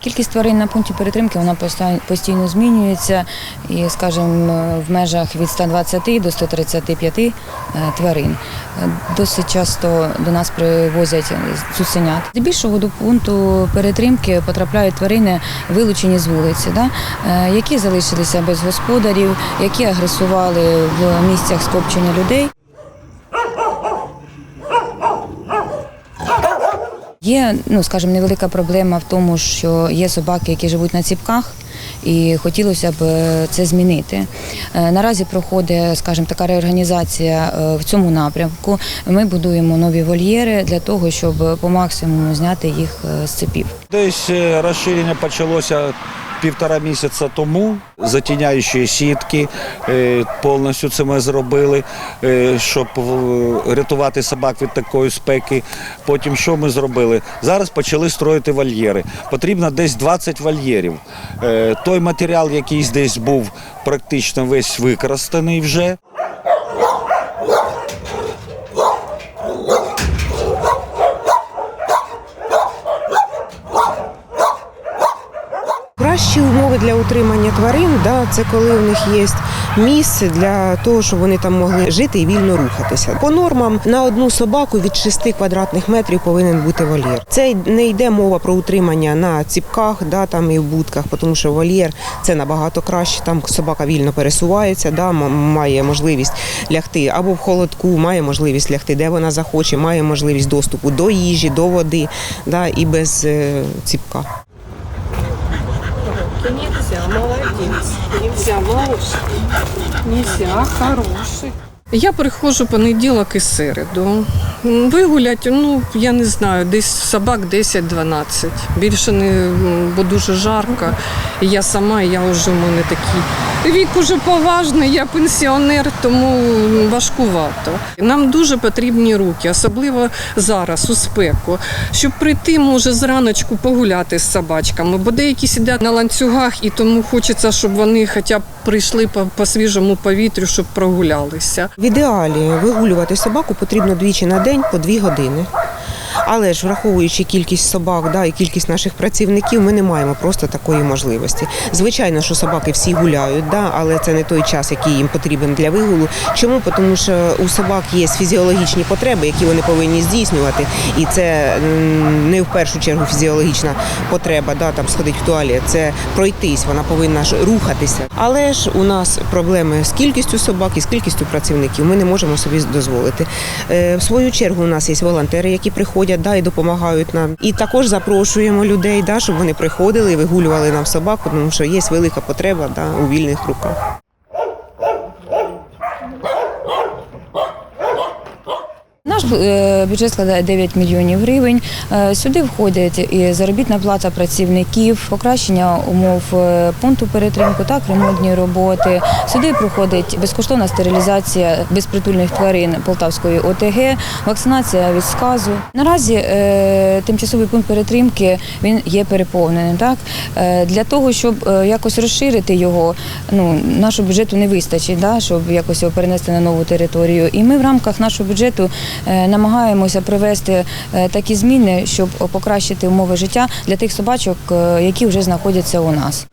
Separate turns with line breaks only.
Кількість тварин на пункті перетримки вона постійно змінюється, і, скажімо, в межах від 120 до 135 е, тварин. Досить часто до нас привозять цуценят. Здебільшого до пункту перетримки потрапляють тварини, вилучені з вулиці, да? е, які залишилися без господарів, які агресували в місцях скупчення людей. Є, ну скажімо, невелика проблема в тому, що є собаки, які живуть на ціпках, і хотілося б е, це змінити. Е, Наразі проходить, скажімо, така реорганізація е, в цьому напрямку. Ми будуємо нові вольєри для того, щоб по максимуму зняти їх з цепів.
Десь розширення почалося півтора місяця тому. Затіняючі сітки е, повністю це ми зробили, е, щоб е, рятувати собак від такої спеки. Потім що ми зробили? Зараз почали строїти вольєри. Потрібно десь 20 вольєрів. Той матеріал, який десь був практично весь використаний вже.
Кращі умови для утримання тварин, да, це коли у них є місце для того, щоб вони там могли жити і вільно рухатися. По нормам на одну собаку від 6 квадратних метрів повинен бути вольєр. Це не йде мова про утримання на ціпках, да, там і в будках, тому що вольєр це набагато краще. Там собака вільно пересувається, да, має можливість лягти або в холодку, має можливість лягти, де вона захоче, має можливість доступу до їжі, до води, да, і без е, ціпка.
Нельзя, молодец. Нельзя, малыш. Нельзя, хороший. Я приходжу понеділок і середу. Вигулять, ну я не знаю, десь собак 10-12. Більше не, бо дуже жарко. Я сама, я вже в мене такий вік уже поважний, я пенсіонер, тому важкувато. Нам дуже потрібні руки, особливо зараз, у спеку, щоб прийти, може, зраночку погуляти з собачками, бо деякі сидять на ланцюгах, і тому хочеться, щоб вони хоча б прийшли по, по свіжому повітрю, щоб прогулялися.
В ідеалі вигулювати собаку потрібно двічі на день по дві години. Але ж враховуючи кількість собак да, і кількість наших працівників, ми не маємо просто такої можливості. Звичайно, що собаки всі гуляють, да, але це не той час, який їм потрібен для вигулу. Чому? Тому що у собак є фізіологічні потреби, які вони повинні здійснювати. І це не в першу чергу фізіологічна потреба, да, там сходить в туалет, це пройтись, вона повинна ж рухатися. Але ж у нас проблеми з кількістю собак і з кількістю працівників. Ми не можемо собі дозволити. Е, В свою чергу у нас є волонтери, які приходять да, і допомагають нам. І також запрошуємо людей, да, щоб вони приходили і вигулювали нам собаку, тому що є велика потреба да, у вільних руках.
Наш е, бюджет складає 9 мільйонів гривень. Е, Сюди входять і заробітна плата працівників, покращення умов е, пункту перетримку, так ремонтні роботи. Сюди проходить безкоштовна стерилізація безпритульних тварин Полтавської ОТГ, вакцинація від сказу. Наразі тимчасовий пункт перетримки він є переповненим. Так для того, щоб якось розширити його, ну нашого бюджету не вистачить, да, щоб якось його перенести на нову територію. І ми в рамках нашого бюджету намагаємося привести е, такі зміни, щоб покращити умови життя для тих собачок, е, які вже знаходяться у нас.